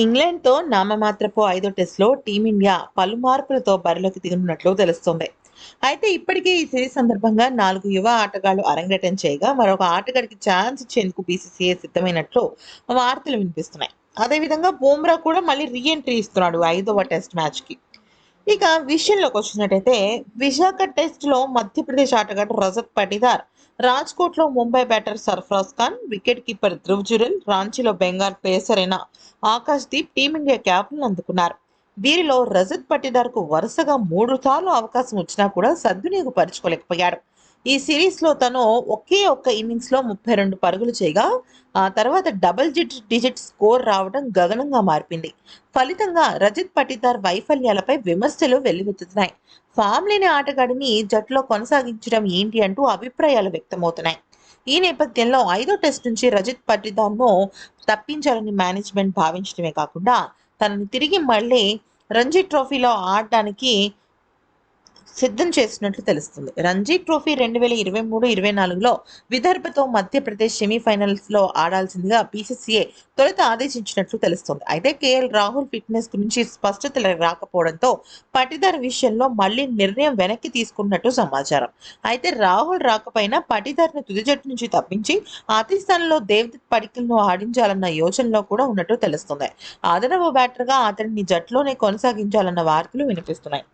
ఇంగ్లాండ్తో నామమాత్రపు ఐదో టెస్టులో టీమిండియా పలు మార్పులతో బరిలోకి దిగనున్నట్లు తెలుస్తోంది. అయితే ఇప్పటికే ఈ సిరీస్ సందర్భంగా నాలుగు యువ ఆటగాళ్ళు అరంగేటం చేయగా మరొక ఆటగాడికి ఛాన్స్ ఇచ్చేందుకు బీసీసీఐ సిద్ధమైనట్లు వార్తలు వినిపిస్తున్నాయి. అదేవిధంగా బూమ్రా కూడా మళ్ళీ రీఎంట్రీ ఇస్తున్నాడు ఐదవ టెస్ట్ మ్యాచ్కి. ఇక విషయంలోకి వచ్చినట్టయితే విశాఖ టెస్ట్లో మధ్యప్రదేశ్ ఆటగాడు Rajat Patidar రాజ్కోట్లో Mumbai batter Sarfaraz Khan wicket keeper Dhruv Jurel రాంచీలో Bengal pacer అయిన ఆకాష్ దీప్ టీమిండియా క్యాప్ను అందుకున్నారు. వీరిలో రజత్ పటిదార్కు వరుసగా మూడు సార్లు అవకాశం వచ్చినా కూడా సద్వినియోగపరచుకోలేకపోయాడు. ఈ సిరీస్లో తను ఒకే ఒక్క ఇన్నింగ్స్లో ముప్పై రెండు పరుగులు చేయగా ఆ తర్వాత డబుల్ డిజిట్ డిజిట్ స్కోర్ రావడం గగనంగా మార్పింది ఫలితంగా రజిత్ పటిదార్ వైఫల్యాలపై విమర్శలు వెల్లువెత్తుతున్నాయి. ఫామ్ లేని ఆటగాడిని జట్టులో కొనసాగించడం ఏంటి అంటూ అభిప్రాయాలు వ్యక్తమవుతున్నాయి. ఈ నేపథ్యంలో ఐదో టెస్ట్ నుంచి రజిత్ పటిదార్ను తప్పించాలని మేనేజ్మెంట్ భావించడమే కాకుండా తనని తిరిగి మళ్ళీ రంజీ ట్రోఫీలో ఆడడానికి సిద్ధం చేసినట్లు తెలుస్తుంది. రంజీ ట్రోఫీ రెండు వేల ఇరవై మూడు ఇరవై నాలుగులో విదర్భతో మధ్యప్రదేశ్ సెమీఫైనల్స్లో ఆడాల్సిందిగా బీసీసీఏ తొలుత ఆదేశించినట్లు తెలుస్తుంది. అయితే కేఎల్ రాహుల్ ఫిట్నెస్ గురించి స్పష్టత రాకపోవడంతో పటిదార్ విషయంలో మళ్ళీ నిర్ణయం వెనక్కి తీసుకున్నట్టు సమాచారం. అయితే రాహుల్ రాకపోయినా పటిదార్ను తుది జట్టు నుంచి తప్పించి ఆతిస్థాన్లో దేవదత్ ఆడించాలన్న యోచనలో కూడా ఉన్నట్టు తెలుస్తుంది. అదనపు బ్యాటర్గా అతడిని జట్టులోనే కొనసాగించాలన్న వార్తలు వినిపిస్తున్నాయి.